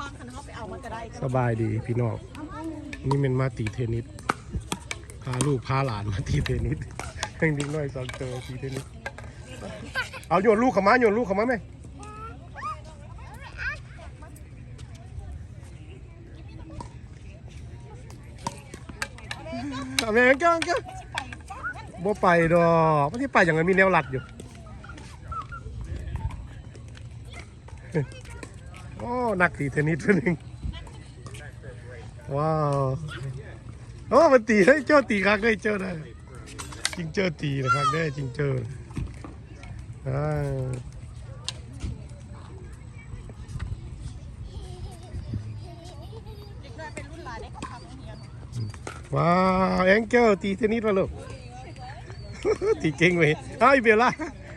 บางคันเขาไปเอามันก็ได้สบายดีพี่น้องนี่เป็นมาตีเทนนิสพาลูกพาหลานมาตีเทนนิสเพ่งดิ้งน้อยสองเจอตีเทนนิสเอาโยนลูกเขามาโยนลูกเขามาไหมเอาแม่งเก้าเก้าบ่ไปดอกไม่ที่ไปอย่างนั้นมีแนวหลัดอยู่ โอ้นักตีเทนนิสคนหนึ่งว้าวโอ้มันตีให้เจ้าตีครั้งได้เจอได้จริงเจอตีนะครับได้จริงเจออ่าว้าวแองเกิลตีเทนนิสมาลูกตีเก่งเว้ยอ้าวอีเบลา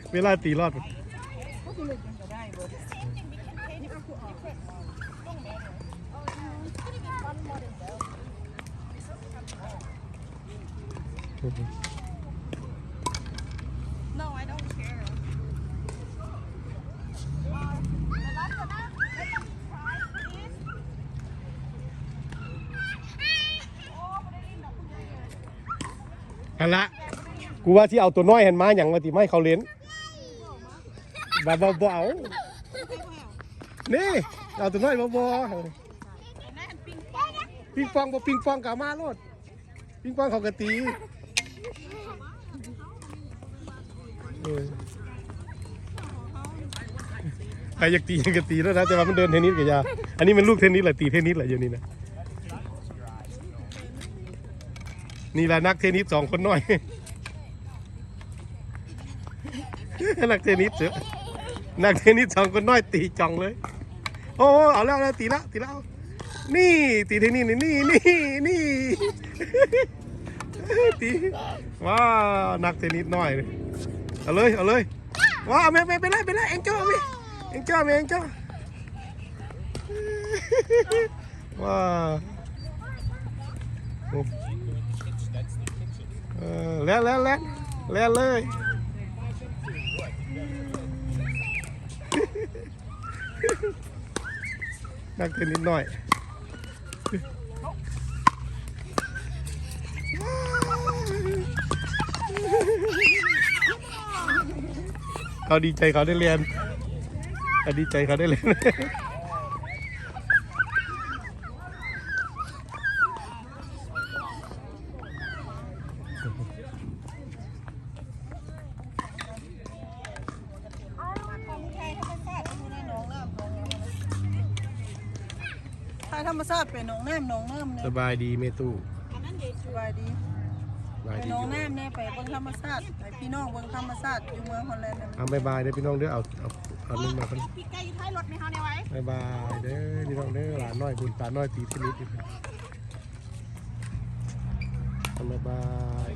เบลาตีรอด No I don't care อันละกูว่าที่เอาตัวน้อยเห็นมาอย่างว่าที่ไม่เขาเลี้ยนแบบเบาๆ นี่เอาตัวน้อยบาๆแม่ปิงปองปองบ่ปิงปองกับมาโลดปิงปองเขากะตีใครอยากตียังกะตีแล้วนะแต่ว่ามันเดินเทนนิสกับยาอันนี้มันลูกเทนนิสแหละตีเทนนิสแหละอยู่นี่นะนี่แหละนักเทนนิสสองคนน้อยนักเทนนิสเสือ นักเทนนิสสองคนน้อยตีจ่องเลย โอ้เอาแล้วแล้วตีแล้วตีแล้วนี่ตีเทนนิสนี่นี่นี่นี่ตีว้านักเทนนิสน้อยเลยเอาเลยเอาเลยว้าวแม่แม่ไปเลยไปเลยเอ็งเจ้าแม่เอ็งเจ้าแม่เอ็งเจ้าว้าเออแล้วแล้วแล้วแล้วเลย นักเทนนิสน้อยเขาดีใจเขาได้เรียนเขาดีใจเขาได้เรียน ไทย ธรรมชาติเป็นหนองน้ำหนองน้ำเนี่สยบายดีเมตู้อันนั้นเด็กสบายดีสบายไปดีหนองน้ำเนี่ยไปเบิ่งธรรมชาติไปพี่น้องเบิ่งธรรมชาติอยู่เมืองฮอลแลนด์เนี่ยเอาบายบายเด้อพี่น้องเด้อเอาเอาเอานึงมาคนพี่ไก่อยู่ท้ายรถไหมคะเนี่ยไว้บายบายเด้อพี่น้องเด้อหลานน้อยคุณตาน้อยตีเทนนิสอีกบายบาย